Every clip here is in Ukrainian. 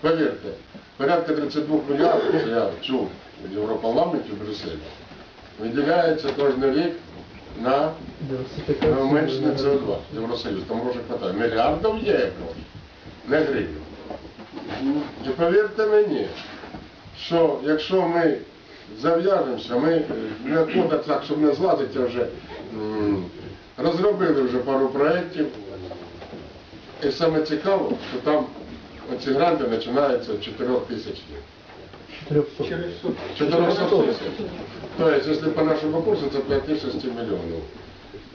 повірте, порядка 32 мільярдів, це я чув в Європарламенті в Брюсселі, виділяється кожен рік на уменшення СО2, Євросоюз, там грошей хватає. Мільярдів євро, не гривень. І повірте мені, що якщо ми зав'яжемося, ми е, не кода так, щоб не злазити вже, розробили вже пару проєктів. І саме цікаво, що там оці гранти починаються з 4 тисяч. 400. 400 тисяч. Тобто, якщо по нашому курсу, це 5-6 мільйонів.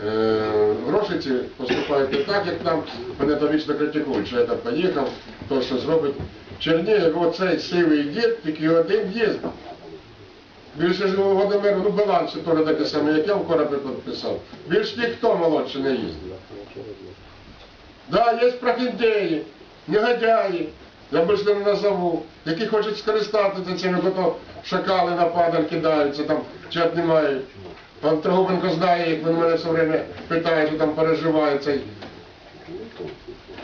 Е, гроші ці поступають не так, як нам, мене там вічно критикують, що я там поїхав, то що зробить. Чернігів, оцей сивий дід, тільки один їздить. Більше ж Володимир, ну баланс теж таке саме, як я в коробі підписав. Більш ніхто молодше не їздить. Да, є прохіндеї, негодяї, я більше не назову, які хочуть скористатися цими, бо то шакали на падаль кидаються, там чи отнімають. Пан Трогубенко знає, як він мене все время питає, що там переживає цей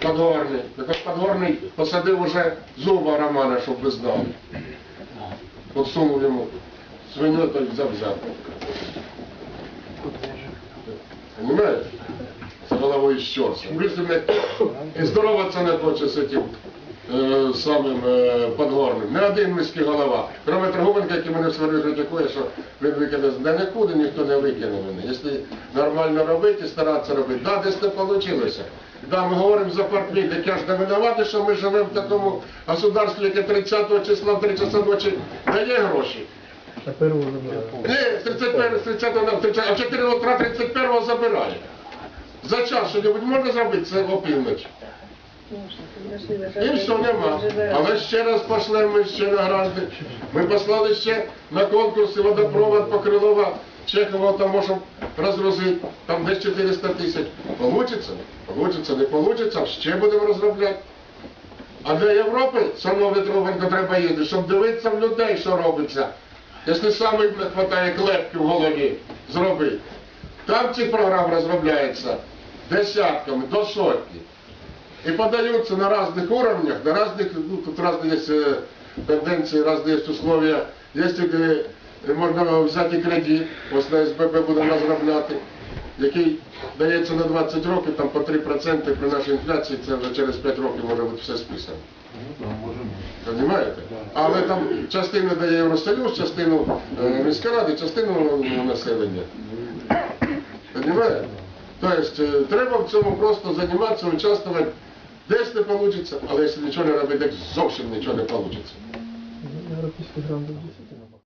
Подгорний. Так от Подгорний посадив уже зуба Романа, щоб ви знали. Подсунув йому свиню, той взяв взяв. Понимаєш? З головою щорся. Більше не не хоче з цим е, самим е, Подгорним. Не один міський голова. Кроме Трогубенка, який мене все критикує, що він викине. Да нікуди ніхто не викине мене. Якщо нормально робити і старатися робити, да, десь не вийшло. Да, ми говоримо за партнер, так я ж не винуватий, що ми живемо в такому государстві, яке 30 числа в 3 часа ночі дає гроші. Ні, з 31, з 30 на 30, а 4 утра 31 забирає. За час що-небудь можна зробити, це опівночі. І все, нема. Але ще раз пошлемо ми ще на гранти. Ми послали ще на конкурси водопровод Покрилова, Чехова, там можемо розгрузити, там десь 400 тисяч. Получиться? Получиться, не получиться, ще будемо розробляти. А для Європи, шановний Трубенко, треба їздити, щоб дивитися в людей, що робиться. Якщо саме не вистачає клепки в голові зробити. Там ці програми розробляються десятками, до сотні. И подаются на разных уровнях, на разных, ну, тут разные есть э, тенденции, разные есть условия. Если э, можна взяти кредит, ось на СББ будемо розробляти, який дається на 20 років, там по 3% при нашій інфляції, це вже через 5 років може бути все списано. Розумієте? Але там частину дає Євросоюз, частину е, міська рада, частину ну, населення. Понимаете? Тобто е, треба в цьому просто займатися, участвувати. Десь не вийде, але якщо нічого не робити, так зовсім нічого не вийде. Европейский грант 10.